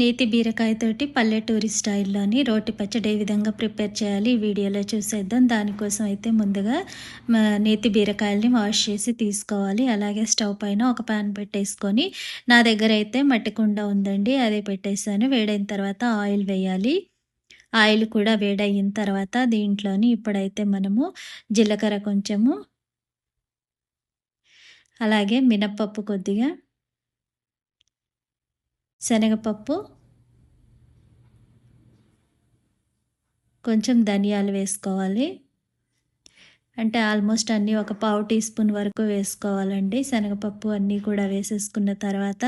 నేతి బీరకాయతోటి పల్లెటూరి స్టైల్లోని రోటి పచ్చడి ఏ విధంగా ప్రిపేర్ చేయాలి ఈ వీడియోలో చూసేద్దాం. దానికోసం అయితే ముందుగా నేతి బీరకాయల్ని వాష్ చేసి తీసుకోవాలి. అలాగే స్టవ్ పైన ఒక ప్యాన్ పెట్టేసుకొని నా దగ్గర అయితే మట్టి కుండ ఉందండి అదే పెట్టేసాను వేడైన తర్వాత ఆయిల్ వేయాలి. ఆయిల్ కూడా వేడయిన తర్వాత దీంట్లోని ఇప్పుడైతే మనము జీలకర్ర కొంచెము అలాగే మినప్పప్పు కొద్దిగా శనగపప్పు కొంచెం ధనియాలు వేసుకోవాలి. అంటే ఆల్మోస్ట్ అన్నీ ఒక పావు టీ స్పూన్ వరకు వేసుకోవాలండి. శనగపప్పు అన్నీ కూడా వేసేసుకున్న తర్వాత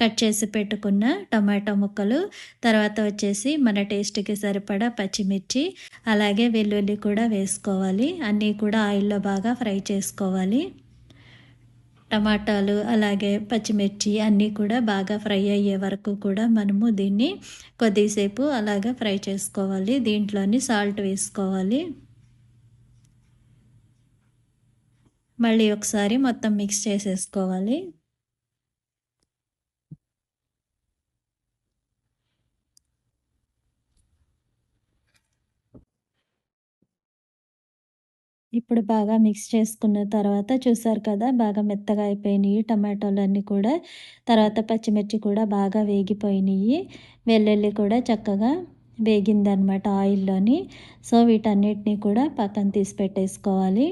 కట్ చేసి పెట్టుకున్న టమాటో ముక్కలు తర్వాత వచ్చేసి మన టేస్ట్కి సరిపడా పచ్చిమిర్చి అలాగే వెల్లుల్లి కూడా వేసుకోవాలి. అన్నీ కూడా ఆయిల్లో బాగా ఫ్రై చేసుకోవాలి. టమాటాలు అలాగే పచ్చిమిర్చి అన్నీ కూడా బాగా ఫ్రై అయ్యే వరకు కూడా మనము దీన్ని కొద్దిసేపు అలాగే ఫ్రై చేసుకోవాలి. దీంట్లోని సాల్ట్ వేసుకోవాలి. మళ్ళీ ఒకసారి మొత్తం మిక్స్ చేసేసుకోవాలి. ఇప్పుడు బాగా మిక్స్ చేసుకున్న తర్వాత చూసారు కదా బాగా మెత్తగా అయిపోయినాయి టమాటోలు అన్నీ కూడా. తర్వాత పచ్చిమిర్చి కూడా బాగా వేగిపోయినాయి. వెల్లుల్లి కూడా చక్కగా వేగిందనమాట ఆయిల్లోని. సో వీటన్నిటిని కూడా పక్కన తీసి పెట్టేసుకోవాలి.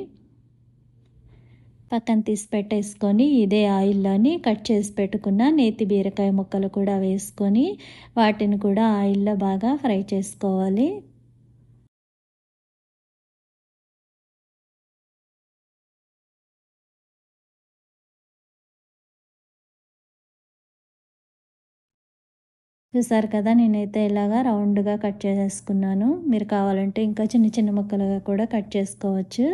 పక్కన తీసి పెట్టేసుకొని ఇదే ఆయిల్లోని కట్ చేసి పెట్టుకున్న నేతి బీరకాయ ముక్కలు కూడా వేసుకొని వాటిని కూడా ఆయిల్లో బాగా ఫ్రై చేసుకోవాలి. చూసారు కదా నేనైతే ఇలాగా రౌండ్గా కట్ చేసేసుకున్నాను. మీరు కావాలంటే ఇంకా చిన్న చిన్న ముక్కలుగా కూడా కట్ చేసుకోవచ్చు.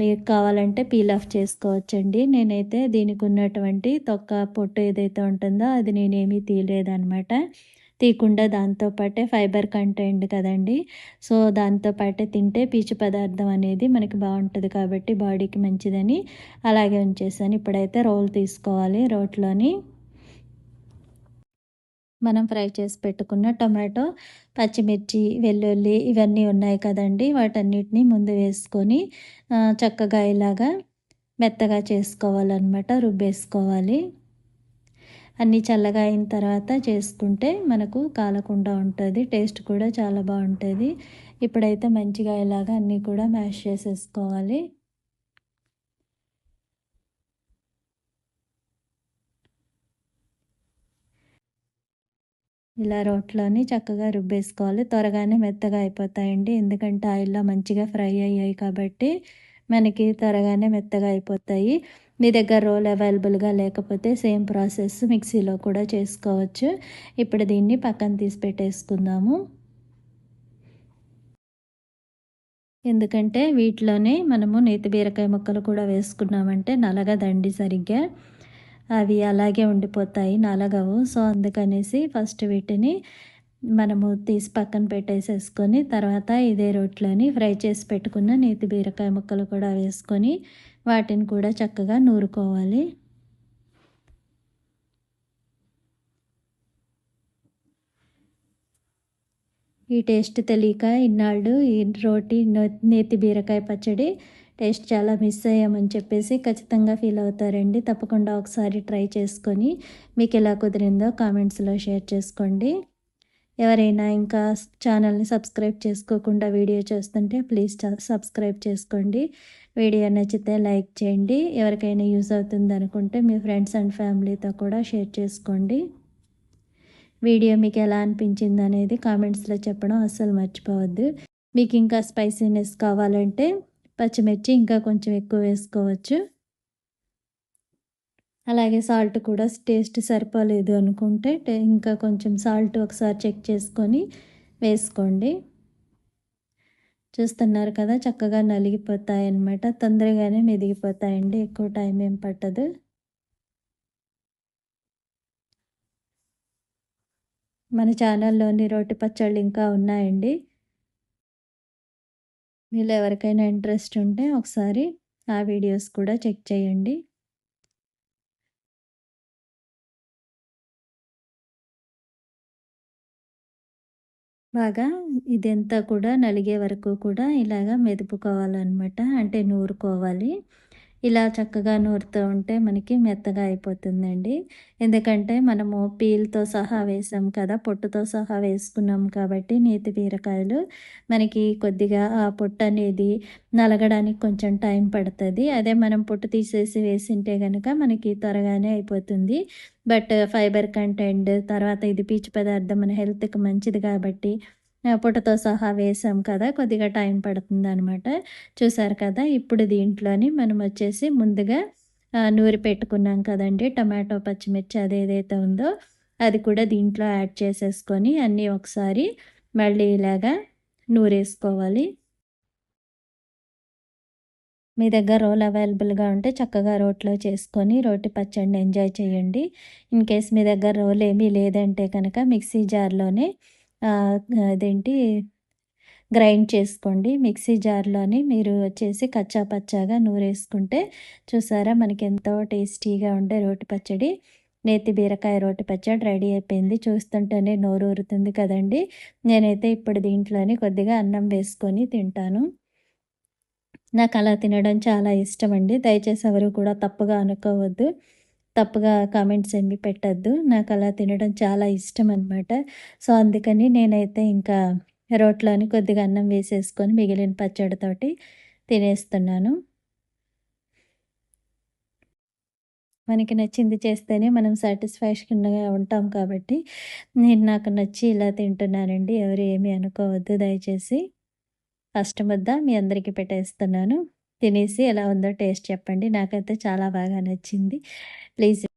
మీకు కావాలంటే పీల్ ఆఫ్ చేసుకోవచ్చండి. నేనైతే దీనికి ఉన్నటువంటి తొక్క పొట్టు ఏదైతే ఉంటుందో అది నేనేమీ తీయలేదనమాట తీయకుండా దాంతోపాటే ఫైబర్ కంటెంట్ కదండి. సో దాంతోపాటే తింటే పీచు పదార్థం అనేది మనకి బాగుంటుంది కాబట్టి బాడీకి మంచిదని అలాగే ఉంచేసాను. ఇప్పుడైతే రోల్ తీసుకోవాలి రోట్లోని. మనం ఫ్రై చేసి పెట్టుకున్న టమాటో పచ్చిమిర్చి వెల్లుల్లి ఇవన్నీ ఉన్నాయి కదండి. వాటన్నిటిని ముందు వేసుకొని చక్కగా ఇలాగా మెత్తగా చేసుకోవాలన్నమాట రుబ్బేసుకోవాలి. అన్నీ చల్లగా అయిన తర్వాత చేసుకుంటే మనకు కాలకుండా ఉంటుంది టేస్ట్ కూడా చాలా బాగుంటుంది. ఇప్పుడైతే మంచిగా ఇలాగ అన్నీ కూడా మ్యాష్ చేసేసుకోవాలి. ఇలా రోట్లోని చక్కగా రుబ్బేసుకోవాలి. త్వరగానే మెత్తగా అయిపోతాయండి. ఎందుకంటే ఆయిల్లో మంచిగా ఫ్రై అయ్యాయి కాబట్టి మనకి త్వరగానే మెత్తగా అయిపోతాయి. మీ దగ్గర రోల్ అవైలబుల్గా లేకపోతే సేమ్ ప్రాసెస్ మిక్సీలో కూడా చేసుకోవచ్చు. ఇప్పుడు దీన్ని పక్కన తీసి పెట్టేసుకుందాము. ఎందుకంటే వీటిలోనే మనము నేతి బీరకాయ ముక్కలు కూడా వేసుకున్నామంటే నలగదండి సరిగ్గా. అవి అలాగే ఉండిపోతాయి నలగవు. సో అందుకనేసి ఫస్ట్ వీటిని మనము తీసి పక్కన పెట్టేసేసుకొని తర్వాత ఇదే రోట్లోని ఫ్రై చేసి పెట్టుకున్న నేతి బీరకాయ ముక్కలు కూడా వేసుకొని వాటిని కూడా చక్కగా నూరుకోవాలి. ఈ టేస్ట్ తెలియక ఇన్నాళ్ళు ఈ రోటి నేతి బీరకాయ పచ్చడి టేస్ట్ చాలా మిస్ అయ్యామని చెప్పేసి ఖచ్చితంగా ఫీల్ అవుతారండి. తప్పకుండా ఒకసారి ట్రై చేసుకొని మీకు ఎలా కుదిరిందో కామెంట్స్లో షేర్ చేసుకోండి. ఎవరైనా ఇంకా ఛానల్ని సబ్స్క్రైబ్ చేసుకోకుండా వీడియో చూస్తుంటే ప్లీజ్ సబ్స్క్రైబ్ చేసుకోండి. వీడియో నచ్చితే లైక్ చేయండి. ఎవరికైనా యూజ్ అవుతుంది అనుకుంటే మీ ఫ్రెండ్స్ అండ్ ఫ్యామిలీతో కూడా షేర్ చేసుకోండి. వీడియో మీకు ఎలా అనిపించింది అనేది కామెంట్స్లో చెప్పడం అస్సలు మర్చిపోవద్దు. మీకు ఇంకా స్పైసీనెస్ కావాలంటే పచ్చిమిర్చి ఇంకా కొంచెం ఎక్కువ వేసుకోవచ్చు. అలాగే సాల్ట్ కూడా టేస్ట్ సరిపోలేదు అనుకుంటే ఇంకా కొంచెం సాల్ట్ ఒకసారి చెక్ చేసుకొని వేసుకోండి. చూస్తున్నారు కదా చక్కగా నలిగిపోతాయి అన్నమాట తొందరగానే మెదిగిపోతాయండి. ఎక్కువ టైం ఏం పట్టదు. మన ఛానల్లోని రోటి పచ్చళ్ళు ఇంకా ఉన్నాయండి. మీలో ఎవరికైనా ఇంట్రెస్ట్ ఉంటే ఒకసారి ఆ వీడియోస్ కూడా చెక్ చేయండి. బాగా ఇదంతా కూడా నలిగే వరకు కూడా ఇలాగ మెదుపుకోవాలన్నమాట. అంటే నూరుకోవాలి. ఇలా చక్కగా నూరుతూ ఉంటే మనకి మెత్తగా అయిపోతుందండి. ఎందుకంటే మనము పీల్తో సహా వేసాం కదా పొట్టుతో సహా వేసుకున్నాం కాబట్టి నేతి బీరకాయలు మనకి కొద్దిగా ఆ పొట్టు అనేది నలగడానికి కొంచెం టైం పడుతుంది. అదే మనం పొట్టు తీసేసి వేసింటే కనుక మనకి త్వరగానే అయిపోతుంది. బట్ ఫైబర్ కంటెంట్ తర్వాత ఇది పీచు పదార్థం మన హెల్త్కి మంచిది కాబట్టి పొట్టతో సహా వేసాం కదా కొద్దిగా టైం పడుతుంది అనమాట చూసారు కదా ఇప్పుడు దీంట్లోని మనం వచ్చేసి ముందుగా నూరి పెట్టుకున్నాం కదండి టమాటో పచ్చిమిర్చి అది ఏదైతే ఉందో అది కూడా దీంట్లో యాడ్ చేసేసుకొని అన్నీ ఒకసారి మళ్ళీ ఇలాగా నూరేసుకోవాలి. మీ దగ్గర రోల్ అవైలబుల్గా ఉంటే చక్కగా రోట్లో చేసుకొని రోటి పచ్చడిని ఎంజాయ్ చేయండి. ఇన్ కేస్ మీ దగ్గర రోల్ ఏమీ లేదంటే కనుక మిక్సీ జార్లోనే అదేంటి గ్రైండ్ చేసుకోండి. మిక్సీ జార్లోని మీరు వచ్చేసి కచ్చా పచ్చాగా నూరేసుకుంటే చూసారా మనకి ఎంతో టేస్టీగా ఉండే రోటి పచ్చడి. నేతి బీరకాయ రోటి పచ్చడి రెడీ అయిపోయింది. చూస్తుంటేనే నోరు ఊరుతుంది కదండి. నేనైతే ఇప్పుడు దీంట్లోనే కొద్దిగా అన్నం వేసుకొని తింటాను. నాకు అలా తినడం చాలా ఇష్టం అండి. దయచేసి ఎవరు కూడా తప్పుగా అనుకోవద్దు. తప్పుగా కామెంట్స్ ఏమి పెట్టద్దు. నాకు అలా తినడం చాలా ఇష్టం అనమాట సో అందుకని నేనైతే ఇంకా రోట్లోని కొద్దిగా అన్నం వేసేసుకొని మిగిలిన పచ్చడితోటి తినేస్తున్నాను. మనకి నచ్చింది చేస్తేనే మనం సాటిస్ఫాక్షన్గా ఉంటాం కాబట్టి నేను నాకు నచ్చి ఇలా తింటున్నానండి. ఎవరు ఏమీ అనుకోవద్దు. దయచేసి ఫస్ట్ ముద్ద మీ అందరికీ పెట్టేస్తున్నాను. తినేసి ఎలా ఉందో టేస్ట్ చెప్పండి. నాకైతే చాలా బాగా నచ్చింది. ప్లీజ్